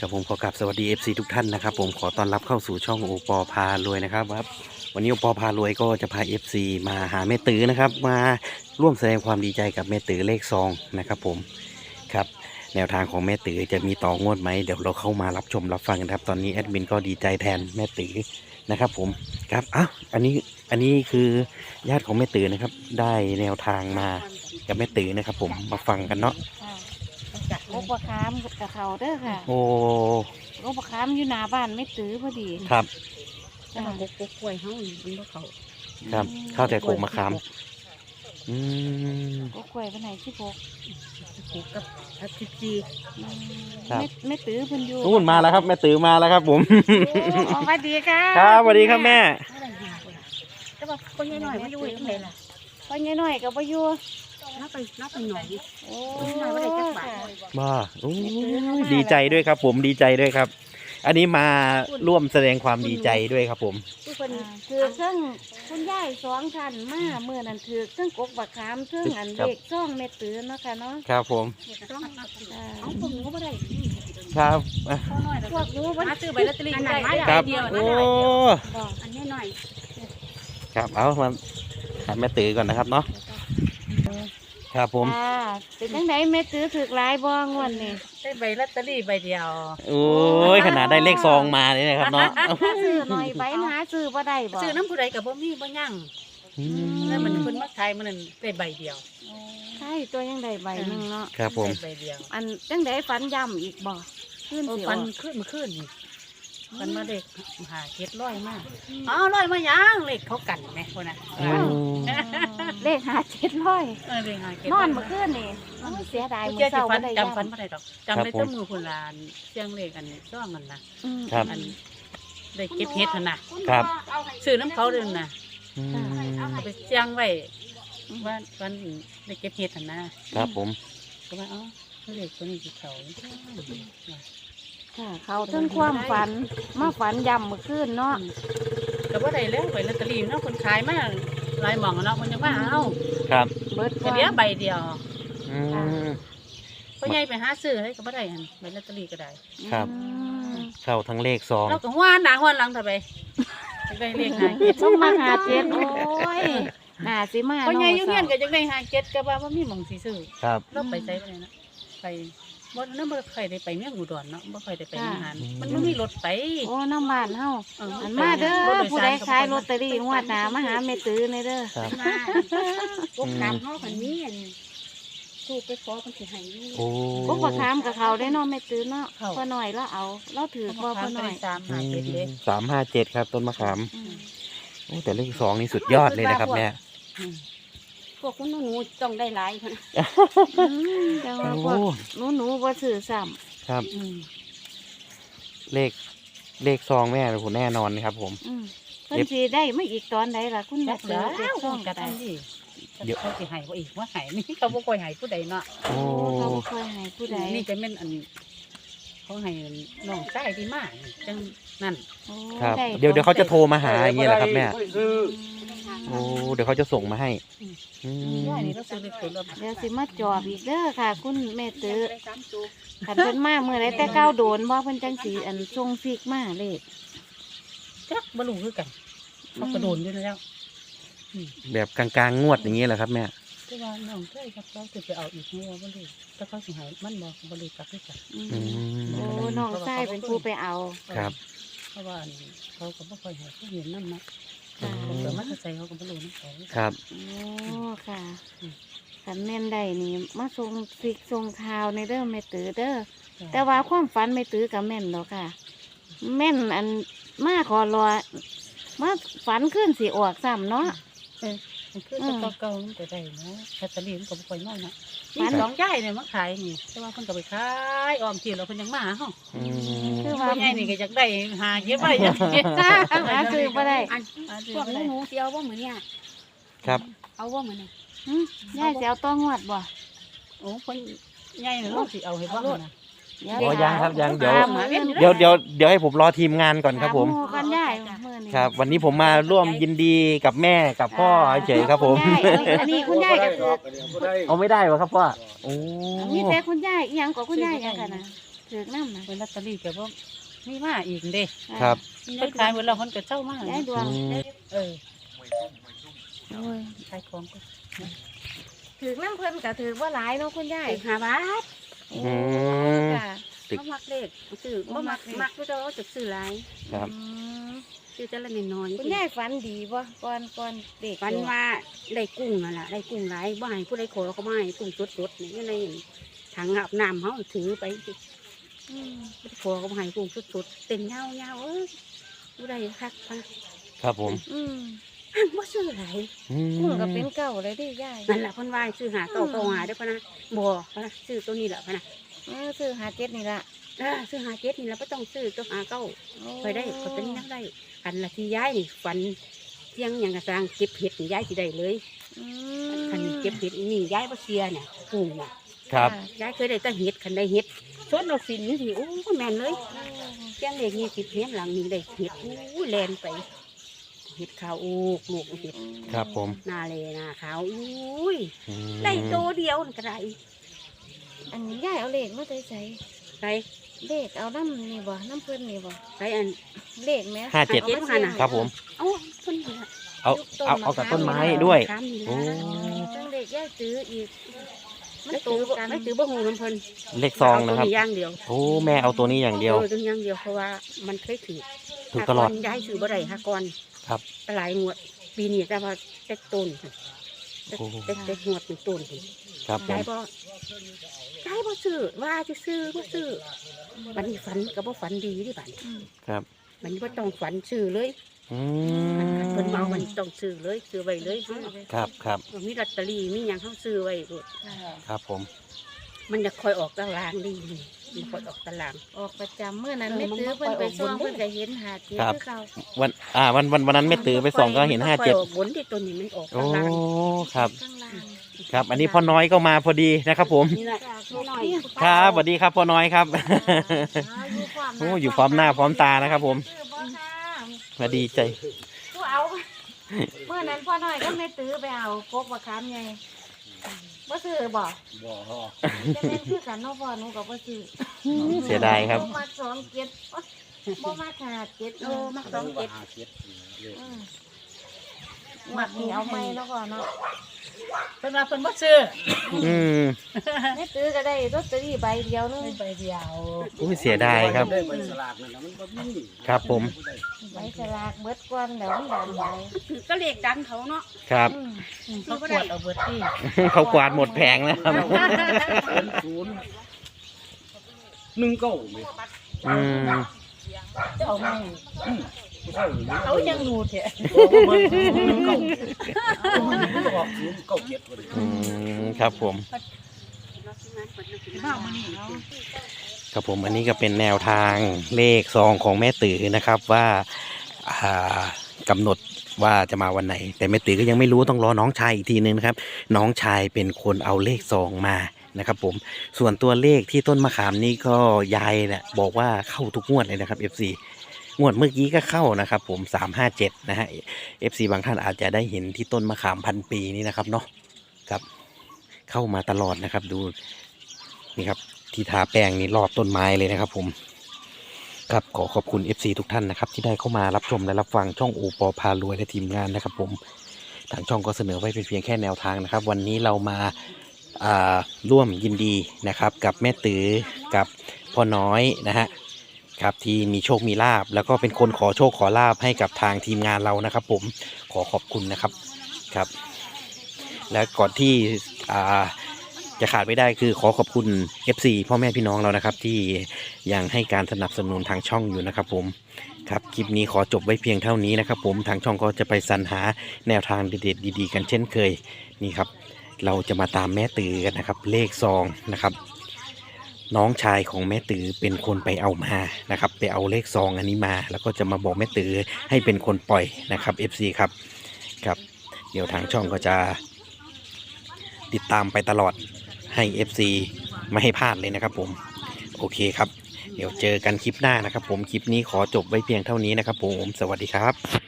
กับผมขอกราบสวัสดี FC ทุกท่านนะครับ ผมขอต้อนรับเข้าสู่ช่องโอปอพารวยนะครับครับ วันนี้โอปอพารวยก็จะพา FC มาหาแม่ตือนะครับ มาร่วมแสดงความดีใจกับแม่ตือเลขซองนะครับ ผมครับแนวทางของแม่ตือจะมีต่องวดไหมเดี๋ยวเราเข้ามารับชมรับฟังกันครับ ตอนนี้แอดมินก็ดีใจแทนแม่ตือนะครับ ผมครับอ้าวอันนี้อันนี้คือญาติของแม่ตือนะครับ ได้แนวทางมากับแม่ตือนะครับ ผมมาฟังกันเนาะ ค่ะโรคประคามกับเขาเด้อค่ะโอ้โรคประคามอยู่หน้าบ้านไม่ตื้อพอดีครับ แต่ว่าบกบกกล้วยเฮานี่มันบ่เขาครับข้าวแต่โขกมะขาม อืมโรคกล้วยเป็นไหนที่พกปลูกกับอาทิตย์จีครับ ไม่ไม่ตื้อเพิ่นอยู่นู่นมาแล้วครับ แม่ตือมาแล้วครับ ผม โอ้สวัสดีค่ะครับสวัสดีครับแม่อะไรหาคนแต่ว่าคนน้อยๆมาอยู่จังไดล่ะพ่อใหญ่น้อยกับพ่ออ ยู่นับไปนับไปหน่อยโอ้หน่อยว่าได้จักบาทค่ะบ้าโอ้ยดีใจด้วยครับ ผมดีใจด้วยครับ อันนี้มาร่วมแสดงความดีใจด้วยครับ ผมทุกคนอ่าถือเครื่องคุณยายสองคันมาเมื่อนั้นถือเครื่องกกบักขามเครื่องอันครับเด็กซ่องแม่ตื้อเนาะค่ะเนาะครับ ผมต้องอ่าเอาพวกหนูบ่ได้ครับอะเขาน้อยพวกหนูบ่มาซื้อใบลอตเตอรี่ได้ครับเดียวโอ้บอกอันนี้หน่อยครับเอามาหาแม่ตือก่อนนะครับเนาะ ครับผม อ่าเป็นจังไดแม่ตื้อถือหลายบ่งวดนี่ได้ใบลอตเตอรี่ใบเดียว โอ้ยขนาดได้เลขซองมาเลยนะครับเนาะซื้อหน่อยใบหาซื้อบ่ได้บ่ซื้อน้ำผู้ใดก็บ่มีบ่ยั่งอืมแล้วมันเพิ่นมาขายมันนั่นได้ใบเดียวใช่ตัวยังได้ใบหนึงเนาะครับผม ได้ใบเดียวอันจังไดฝันย่ำอีกบ่ขึ้นโอ้สิฟัอนอกขึ้นมาขึ้น นี่ฟันมาเด็กหาเก็ดร้อยมากอ๋อร้อยมายังเล็กเขากันไหมคนน่ะโอ้เลขหาเจ็ดร้อยเออเล็กหาเก็ดนอนเมื่อคืนนี่โอ้ยเสียดายกูมื้เจ้าอเช้าฟับ่นได้จำฟันย่ำไม่ได้ดอกจำได้แต่มือคนลานเสียงเลขอันนี้ซ่องมันนะอืมครับ อันได้เก็บเฮ็ดหั่นนะครับ ซื้อน้ำเขาเดินนะอืมเอาไปเสียงไว้ว่าวันได้เก็บเฮ็ดหั่นนะครับผมก็ว่าเอ๋อเลขคนนี้สิเขา ค่ะเขาถึงความฝันมาฝันย่ำเมื่อคืนเนาะก็บ่ได้แล้วไปลอตเตอรี่เนาะคนขายมาหลายหม่องเนาะคนยังมาเอาครับเบิดก็เดียวใบเดียวอืม พ่อใหญ่ไปหาซื้อให้ก็บ่ได้หั่นใบลอตเตอรี่ก็ได้ ครับอืมเข้าทั้งเลขซองเราก็หัวหน้าหัวหลังเถอะไปได้เลขหาเก็ดต้องมาหาเจ็ดโอ้ยน่าสิมาพ่อใหญ่อยู่เนาะเฮียนก็จังได้หาเก็ดก็ว่าบ่มีหม่องสิซื้อครับ เราไปใช้ไปเลยนะไป บ่นั่นบ่ค่อยได้ไปเมืองอุดรเนาะบ่ค่อยได้ไปอาหารมันบ่มีรถไป โอ้น้ำบ้านเฮาเอออันมาเด้อรถโยผู้สใดก็ขายบ่ลอตเตอรี่งวดหน้ามาหาแม่ตื้อในเด้อครับ มาพวกถามเฮาคันนี้อันถูกไปขอเพิ่นสิให้อยู่โอ้พวกประคามกับเขาได้เนาะแม่ตื้อเนาะพอหน่อยแล้วเอาเราถือพอพอหน่อยสามหาเจ็ดเลยสามห้าเจ็ดครับ ต้นมะขามอืมโอ้แต่เลขสองนี่สุดยอดเลยนะครับแม่พ วกคุณหนูต้องได้หลายคนอืมแต่ว่าพวโอ้กหนูหนูๆบ่ซื้อซ้ครับเลขเลขซองแม่เป็นคนแน่นอนนะครับผมำอืมเพิ่นสิได้มาอีกตอนใดล่ะคุณจัแม่กตื้แล้อเด็กวซ่องกัก็นได้ดิเดี๋ยว เขาสิให้บ่อีกว่าให้นี่เขาบ่ค่อยให้ผู้ใดเนาะโอ้โอ้เขาบ่ค่อยให้ผู้ใดนี่จะเป็นอันเขาให้น้องชายที่มาจังนั่น โอ้ครับ ได้เดี๋ยวเดี๋ยวเขาจะโทรมาหาอย่างเงี้ยแหละครับแม่ อืม โอ้เดี๋ยวเขาจะส่งมาให้อืมย่านี่เราซื้อเลขตัวละเดี๋ยวสิมาจอบอีกเด้อค่ะ คุณแม่ตื้อคันเพิ่นมาเมื่อไรแต่ก้าวโดนบ่เพิ่นจังสิอันส่งฟิกมาเลขจักบ่รู้คือกันเขาก็โดนอยู่แล้วแบบกลางๆงวดอย่างเงี้ยแหละครับแม่แต่ว่าน้องเคยครับเราจะไปเอาอีกหัวบ่รู้แต่เขาสิให้มันบ่บ่รู้จักคือกันอืมอืมโอ้น้องชายเป็นผู้ไปเอาครับเพราะว่าอันเขาก็บ่ค่อยให้เขาเห็นนำนะ ค่ะผมก็มาใส่เขาก็บ่รู้นำเขาครับ โอ้ค่ะคันแม่นได้นี่มาส่งฟิกส่งข่าวในเด้อแม่ตื้อเด้อแต่ว่าความฝันแม่ตื้อกับแม่นดอกค่ะ แม่นอันมาขอรอมาฝันขึ้นสิออกซ้ำเนาะ มันคือตัวเก่าๆมันก็ได้เนาะแคตตาลีมันก็บ่ค่อยน้อยเนาะฝันี่นสองยายเนี่ยมาขายนี่แต่ว่าเพิ่นก็ไปขายออมทีแล้วเพิ่นยังมาหาเฮาอืม คือพ่ว่าอใหญ่นี่ก็อยากได้หาเก็บไว้อยากเก็บหาซื้อบ่ได้อันหาซื้อพวกบ่หได้นูๆสิเอาว่าเหมือนเนี่ยครับ เอาว่าเหมือนเนี่ยหึยายสิเอาต้องวดบ่โอ้เพิ่นใหญ่นี่เราสิเอาให้บ่หั่นน่ะ อ๋อยังครับยังเดี๋ยวหามื้ออื่นเดี๋ยวเดี๋ยวเดี๋ยวให้ผมรอทีมงานก่อนครับผมหาหมู่กันยายมื้อนี้ครับ วันนี้ผมมาร่วมยินดีกับแม่กับพ่อเฉยๆครับผมณยายอันนี้คุณยายก็คือเอาไม่ได้วะครับพ่อโอ้มีแต่คุณยายอีหยังก็คุณยายหยังกันนะถือน้ำนะเป็นลอตเตอรี่ก็บ่มีมาอีกเด้ครับเพิ่นขายหมดแล้วเพิ่นก็เจ้ามาย้ายดวงอืมเออโอ้ยขายของก็ถือน้ำเพิ่นก็ถือว่าหลายเนาะคุณยายห้าบาทโอ้อืมค่ะตึก บ่มักเลขซื้อบ่มักมักก็จะเอาจะซื้อหลายครับ อืมซื้อแต่ละน้อยๆคุณยายฝันดีบ่ก่อนก่อนเด็กฝันว่าได้กุ้งนั่นล่ะได้กุ้งหลายบ่ให้ผู้ใดขอก็บ่ให้กุ้งสดๆนี่ในถังอาบน้ำเฮาถือไปสิอืมผู้ใดขอก็บ่ให้กุ้งสดๆเต็มยาวๆเอ้ยผู้ใดคักคักครับผมอืมบ่ซื้อหลาย อืมกุ้งก็เป็นเก่าเลยเดิยายนั่นล่ะเพิ่นว่าให้ซื้อหาเก่าเก่าหาเด้อพะนะบ่พะนะซื้อตัวนี้ล่ะพะนะ เออซื้อหาเจ็ดนี่ละเออซื้อหาเจ็ดนี่ล่ะบ่ต้องซื้อตัวหาเก่าโอ้คอยได้คอยเป็นนักได้กันละที่ย้ายนี่ฝันเที่ยงหยังกระสร้างเก็บเห็ดนี่ย้ายสิได้เลยอืคันเก็บเห็ดนี่ย้ายบ่เสียเนี่ยกุ้งเนี่ยครับะย้ายเคยได้แต่เห็ดคันได้เห็ดชนเอาสินสิโอ้ยแม่นเลยเที่ยงเลขนี่สิเพียงหลังนี้ได้เห็ดอู้ยแลนไปเห็ดขาวอูกลูกเห็ดครับผมหนาเลยหนาขาวอุ้ยอืมได้โตวเดียวนั่นก็ได้ อันนี้ยายเอาเลขมาใส่ใส่ใส่เลขเอาน้ำนี่บ่น้ำเพิ่นนี่บ่ใส่อัน เลขไหมห้าเจ็ดเจ็ดพันน่ะครับผม เอ้าเพิ่นนี่ล่ะเอาเอาเอากับต้นไม้ด้วย ถามนี่โอ้ ล่ะจังเลขยายซื้ออีก มันไม่ตรตืงอบ่กันไม่ตือบ่หูน้ำเพิ่นเลขซองนะครับเาตัวอย่างเดียวโอ้แม่เอาตัวนี้อย่างเดียวเออตัวอย่างเดียวเพราะว่ามันเคยถือถูกตลอด หากรย้ายซื้อบ่ได้หากรครับ หลายงวดปีนี้แต่ว่าเต็กต้นค่ะ โอ้เต็กเต็กงวดเป็นต้นค่ะครับผมย้ายบ่ย้ายบ่ซื้อว่าจะซื้อบ่ซื้อบัดนี้ฝันก็บ่ฝันดีดิบัดนี้อืมครับมันบ่ต้องฝันซื้อเลยอืมเพิ่นเมามันต้องซื้อเลยซื้อไว้เลยเฮาครับครับมีลอตเตอรี่มีหยังเฮาซื้อไว้โลดครับผมมันจะคอยออกตารางดี มันคอยออกตาราง ออกประจำเมื่อนั้นเออไม่มันซื้อบ่เพิ่นไปค่อยออกซ่องบนเด้เพิ่นก็เห็นหาเจ็ดครับ คือเก่าวันอ่าวันวันวันนั้นแม่ตือไปส่องก็เห็นห้าเจ็ดมันค่อยออกบนที่ตัวนี้มันออกโอ้ตาราง ครับข้างล่างครับ อันนี้พ่อน้อยก็มาพอดีนะครับผมนี่แหละจากหน่อยครับสวัสดีครับพ่อน้อยครับ อ่าอยู่พร้อมหโอ้น้าอยู่พร้อมหน้าพร้อมตานะครับผม ซื้อบ่ค่ะมาดีใจ ผู้เอาเมื่อนั้นพ่อน้อยก็ไม่ตื้อไปเอากกมะขามไง บ่ซื้อบ่บ่จะเป็นคือกันเนาะพ่อหนูก็บ่ซื้อเสียดายครับ บ่มาสองเจ็ดบ่มาขาดเจ็ดโอ้มักสองเจ็ดหาเจ็ดเลยอืมหมักนี่เอาไหมเนาะพ่อเนาะเพิ่นว่าเพิ่นบ่ซื้ออืม แม่ตื้อก็ได้ลอตเตอรี่ใบเดียวนึงใบเดียวอุ้ยเสียดายครับ ได้ใบสลากนั่นน่ะมันบ่มีครับผม ใบสลากเบิดก่อนเดี๋ยวมันดันใบคือก็เลขดันเขาเนาะครับ อืมเขาขวดเอาเบิดที่เขากวาดหมดแผงแล้วครับเป็นศูนย์หนึ่งเก้าเลยอืมจะเอามาไม่ใช่หนึ่เขายังรู้แท้โอ้เบิ่งเก้ามันออกศูนย์เก้าเจ็ดพอดีอืมครับผมมามื้อนี้เนาะครับผมอันนี้ก็เป็นแนวทางเลขซองของแม่ตือนะครับว่าอ่ากำหนดว่าจะมาวันไหน แต่แม่ตือก็ยังไม่รู้ต้องรอน้องชายอีกทีนึงนะครับ น้องชายเป็นคนเอาเลขซองมานะครับผมส่วนตัวเลขที่ต้นมะขามนี่ก็ยายเนี่ยบอกว่าเข้าทุกงวดเลยนะครับ FC งวดเมื่อกี้ก็เข้านะครับ ผม357นะฮะ FC บางท่านอาจจะได้เห็นที่ต้นมะขามพันปีนี่นะครับเนาะครับ เข้ามาตลอดนะครับ ดูนี่ครับ ที่ทาแป้งนี่รอบต้นไม้เลยนะครับ ผมครับขอขอบคุณ FC ทุกท่านนะครับ ที่ได้เข้ามารับชมและรับฟังช่องโอปอพารวยและทีมงานนะครับ ผมทางช่องก็เสนอไว้เป็นเพียงแค่แนวทางนะครับ วันนี้เรามาอ่าร่วมยินดีนะครับ กับแม่ตือกับพ่อน้อยนะฮะ ครับที่มีโชคมีลาบ แล้วก็เป็นคนขอโชคขอลาบให้กับทางทีมงานเรานะครับ ผมขอขอบคุณนะครับครับ และก่อนที่อ่าจะขาดไม่ได้คือขอขอบคุณ FC พ่อแม่พี่น้องเรานะครับ ที่ยังให้การสนับสนุนทางช่องอยู่นะครับผมครับคลิปนี้ขอจบไว้เพียงเท่านี้นะครับ ผมทางช่องก็จะไปสรรหาแนวทางเด็ดๆดี ๆ กันเช่นเคยนี่ครับ เราจะมาตามแม่ตือกันนะครับ เลขซองนะครับ น้องชายของแม่ตือเป็นคนไปเอามานะครับไปเอาเลขซองอันนี้มา แล้วก็จะมาบอกแม่ตือให้เป็นคนปล่อยนะครับ FC ครับครับ เดี๋ยวทางช่องก็จะ ติดตามไปตลอดให้ FC ไม่ให้พลาดเลยนะครับ ผมโอเคครับ เดี๋ยวเจอกันคลิปหน้านะครับ ผมคลิปนี้ขอจบไว้เพียงเท่านี้นะครับ ผมสวัสดีครับ